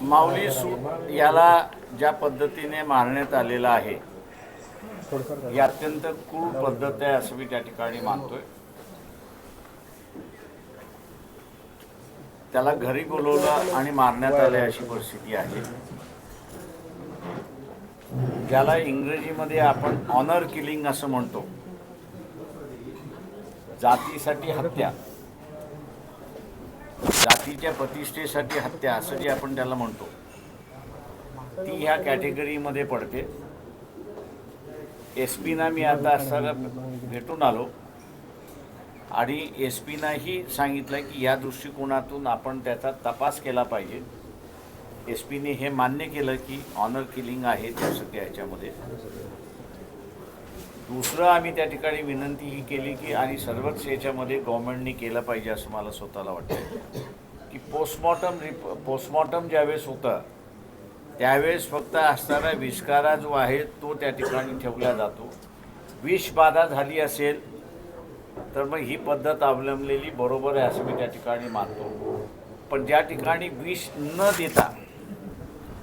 माऊली सूत याला ज्या पद्धतीने मारण्यात आलेलं आहे ही अत्यंत क्रूर पद्धत आहे असं मी त्या ठिकाणी मानतोय. त्याला घरी बोलवलं आणि मारण्यात आले अशी परिस्थिती आहे. ज्याला इंग्रजीमध्ये आपण ऑनर किलिंग असं म्हणतो. जातीसाठी हत्या. जातीच्या प्रतिष्ठेसाठी हत्या असं जे आपण त्याला म्हणतो. ती ह्या कॅटेगरीमध्ये पडते. एस पीना मी आता असताना भेटून आलो. आणि एस पीनाही सांगितलं की या दृष्टिकोनातून आपण त्याचा तपास केला पाहिजे. एस पीने हे मान्य केलं की ऑनर किलिंग आहे त्या सगळ्या ह्याच्यामध्ये. दुसरं आम्ही त्या ठिकाणी विनंती ही केली की आणि सर्वच याच्यामध्ये गव्हर्नमेंटने केलं पाहिजे असं मला स्वतःला वाटतं. की पोस्टमॉर्टम रिप पोस्टमॉर्टम ज्यावेळेस होतं त्यावेळेस फक्त असणारा विष्कारा जो आहे तो त्या ठिकाणी ठेवला जातो. विषबाधा झाली असेल तर मग ही पद्धत अवलंबलेली बरोबर आहे असं मी त्या ठिकाणी मानतो. पण ज्या ठिकाणी विष न देता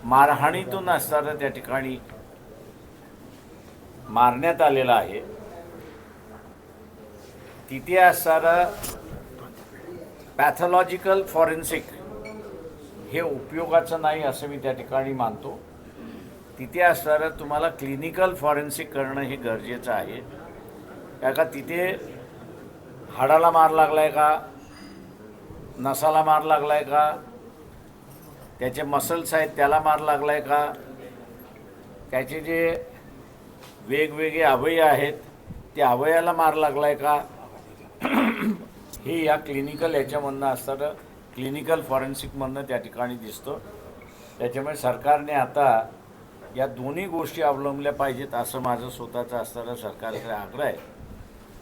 मारहाणीतून असणारं त्या ठिकाणी मारण्यात आलेलं आहे. तिथे असणारं पॅथॉलॉजिकल फॉरेन्सिक हे उपयोगाचं नाही असं मी त्या ठिकाणी मानतो. तिथे असणारं तुम्हाला क्लिनिकल फॉरेन्सिक करणं हे गरजेचं आहे. का का तिथे हाडाला मार लागला आहे का? नसाला मार लागला आहे का? त्याचे मसल्स आहेत त्याला मार लागला आहे का? त्याचे जे वेगवेगळे अवयव आहेत. त्या अवयाला मार लागलाय का? हे या क्लिनिकल याच्यामधनं असताना क्लिनिकल फॉरेन्सिकमधनं त्या ठिकाणी दिसतं. त्याच्यामुळे सरकारने आता या दोन्ही गोष्टी अवलंबल्या पाहिजेत असं माझं स्वतःचं असताना सरकारकडे आग्रह आहे.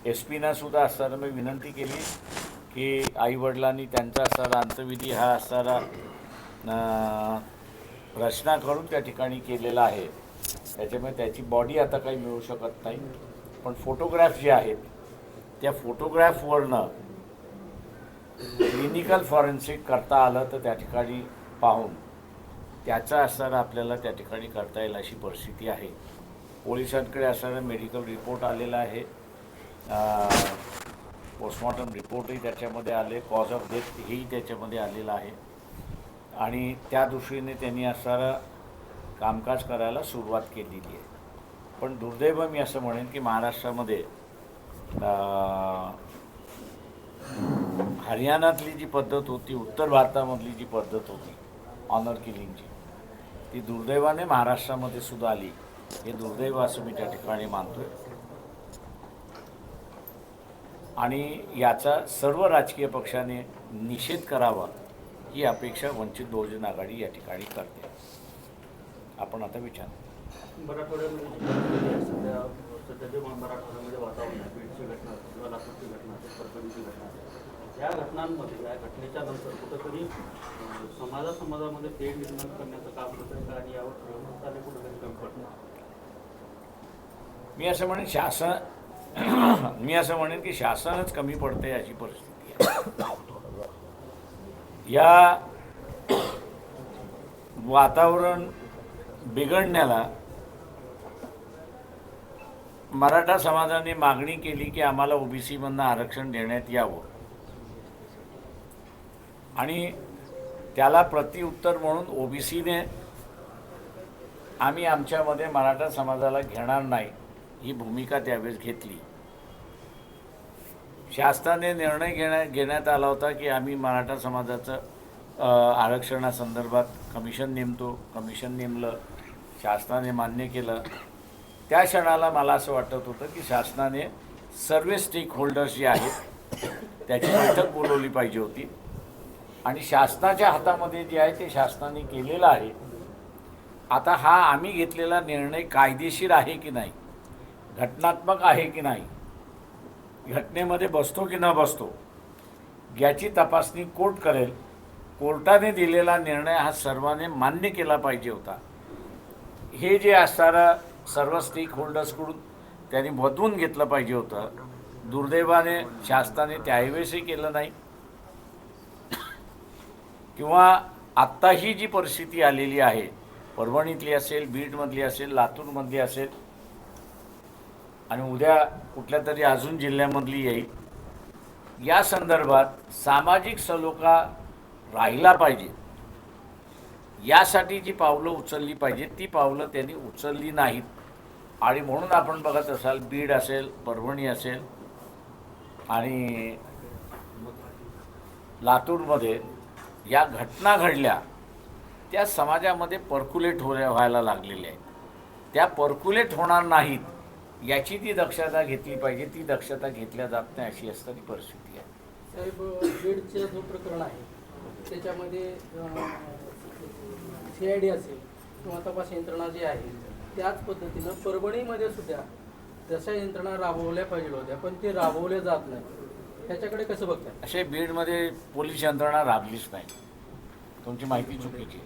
एस पीनासुद्धा असताना मी विनंती केली की आईवडिलांनी त्यांचा असणारा अंतविधी हा असणारा रचना करून त्या ठिकाणी केलेला आहे. त्याच्यामुळे त्याची बॉडी आता काही मिळू शकत नाही. पण फोटोग्राफ जे आहेत त्या फोटोग्राफवरनं क्लिनिकल फॉरेन्सिक करता आलं तर त्या ठिकाणी पाहून त्याचा असणारं आपल्याला त्या ठिकाणी करता येईल अशी परिस्थिती आहे. पोलिसांकडे असणारा मेडिकल रिपोर्ट आलेला आहे. पोस्टमॉर्टम रिपोर्टही त्याच्यामध्ये आले कॉज ऑफ डेथ हेही त्याच्यामध्ये आलेलं आहे. आणि त्या दृष्टीने त्यांनी असणारं कामकाज करायला सुरुवात केलेली आहे. पण दुर्दैव मी असं म्हणेन की महाराष्ट्रामध्ये हरियाणातली जी पद्धत होती उत्तर भारतामधली जी पद्धत होती ऑनर किलिंगची ती दुर्दैवाने महाराष्ट्रामध्ये सुद्धा आली. हे दुर्दैव असं मी त्या ठिकाणी मानतोय. आणि याचा सर्व राजकीय पक्षाने निषेध करावा ही अपेक्षा वंचित बहुजन आघाडी या ठिकाणी करते. आपण आता विचार. मराठवाड्यामध्ये सध्या वातावरण आहे बीडची घटना किंवा लातूरची घटना असेल परभणीची घटना असेल या घटनांमध्ये या घटनेच्या नंतर कुठंतरी समाजा समाजामध्ये निर्माण करण्याचं काम होत आणि यावर कुठेतरी कमी पडतं मी असं म्हणेन शासन मी असं म्हणेन की शासनच कमी पडते अशी परिस्थिती आहे. या वातावरण बिघडण्याला मराठा समाजाने मागणी केली की आम्हाला ओबीसीमधनं आरक्षण देण्यात यावं. आणि त्याला प्रतिउत्तर म्हणून ओबीसीने आम्ही आमच्यामध्ये मराठा समाजाला घेणार नाही ही भूमिका त्यावेळेस घेतली. शासनाने निर्णय घेण्या घेण्यात आला होता की आम्ही मराठा समाजाचं आरक्षणासंदर्भात कमिशन नेमतो कमिशन नेमलं. शासनाने मान्य केलं. त्या क्षणाला मला असं वाटत होतं की शासनाने सर्व स्टेक होल्डर्स जे आहेत त्याची बैठक बोलवली पाहिजे होती. आणि शासनाच्या हातामध्ये जे आहे ते शासनाने केलेलं आहे. आता हा आम्ही घेतलेला निर्णय कायदेशीर आहे की नाही? घटनात्मक आहे की नाही? घटनेमध्ये बसतो की न बसतो? याची तपासणी कोर्ट करेल. कोर्टाने दिलेला निर्णय हा सर्वांनी मान्य केला पाहिजे होता. हे जे असणारं सर्व स्टेक होल्डर्सकडून त्यांनी बदवून घेतलं पाहिजे होतं. दुर्दैवाने शासनाने त्यावेळेसही केलं नाही. किंवा आत्ताही जी परिस्थिती आलेली आहे परभणीतली असेल बीडमधली असेल लातूरमधली असेल आणि उद्या कुठल्या तरी अजून जिल्ह्यामधली येईल या संदर्भात सामाजिक सलोखा राहिला पाहिजे. यासाठी जी पावलं उचलली पाहिजे ती पावलं त्यांनी उचलली नाहीत. आणि म्हणून आपण बघत असाल बीड असेल परभणी असेल आणि लातूरमध्ये या घटना घडल्या त्या समाजामध्ये पर्क्युलेट हो व्हायला लागलेल्या आहेत. त्या पर्क्युलेट होणार नाहीत याची ती दक्षता घेतली पाहिजे ती दक्षता घेतल्या जात नाही अशी असताना परिस्थिती आहे. साहेब बीडचं जो प्रकरण आहे त्याच्यामध्ये सी आय डी असेल किंवा तपास यंत्रणा जी आहे त्याच पद्धतीनं परभणीमध्ये सुद्धा तशा यंत्रणा राबवल्या पाहिजे होत्या पण ते राबवल्या जात नाही त्याच्याकडे कसं बघताय? असे बीडमध्ये पोलीस यंत्रणा राबलीच नाही. तुमची माहिती चुकीची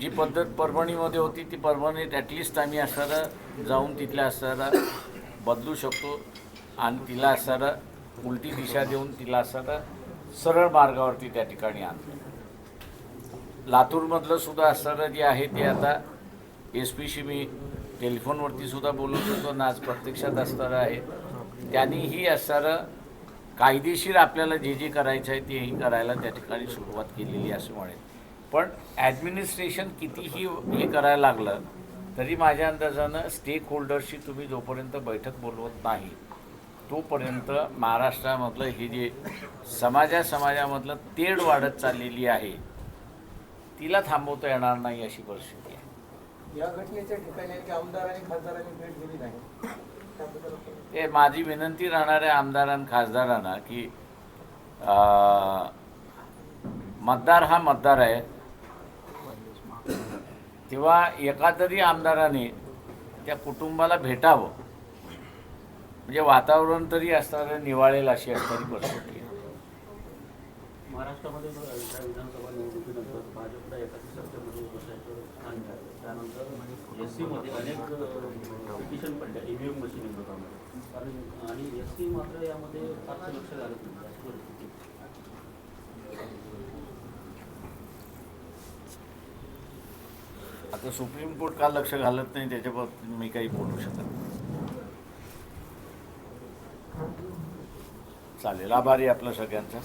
जी पद्धत परभणीमध्ये होती ती परभणीत ॲटलिस्ट आम्ही असणारं जाऊन तिथल्या असणारं बदलू शकतो आणि तिला असणारं उलटी दिशा देऊन तिला असणारं सरळ मार्गावरती त्या ठिकाणी आणतो. लातूरमधलं सुद्धा असणारं जे आहे ते आता एस पीशी मी टेलिफोनवरती सुद्धा बोलत होतो. ना आज प्रत्यक्षात असणारं आहे. त्यांनीही असणारं कायदेशीर आपल्याला जे जे करायचं आहे तेही करायला त्या ठिकाणी सुरुवात केलेली असं म्हणेल. पण ॲडमिनिस्ट्रेशन कितीही हे करायला लागलं तरी माझ्या अंदाजानं स्टेक होल्डरशी तुम्ही जोपर्यंत बैठक बोलवत नाही तोपर्यंत महाराष्ट्रामधलं हे जे समाजा समाजामधलं तेढ वाढत चाललेली आहे तिला थांबवता येणार नाही अशी परिस्थिती आहे. या घटनेच्या ठिकाणी आमदार आणि खासदारांनी भेट दिली नाही. ते माझी विनंती राहणाऱ्या आमदारां खासदारांना की मतदार हा मतदार आहे. तेव्हा एका तरी आमदाराने त्या कुटुंबाला भेटावं. म्हणजे वातावरण तरी असणारं निवाळेल अशी असणारी परिस्थिती आहे. महाराष्ट्रामध्ये या विधानसभा निवडणुकीनंतर भाजपला एकाच सत्तेमध्ये बसायचं स्थान मिळालं त्यानंतर एस सीमध्ये अनेक पिटिशन पडल्या ई व्ही एम मशीन विरोधामध्ये कारण आणि एस सी मात्र यामध्ये फारसं लक्ष घालत नाही अशी परिस्थिती आता सुप्रीम कोर्ट का लक्ष घालत नाही त्याच्याबाबत मी काही बोलू शकत नाही. चालेल. आभारी आहे आपलं सगळ्यांचा.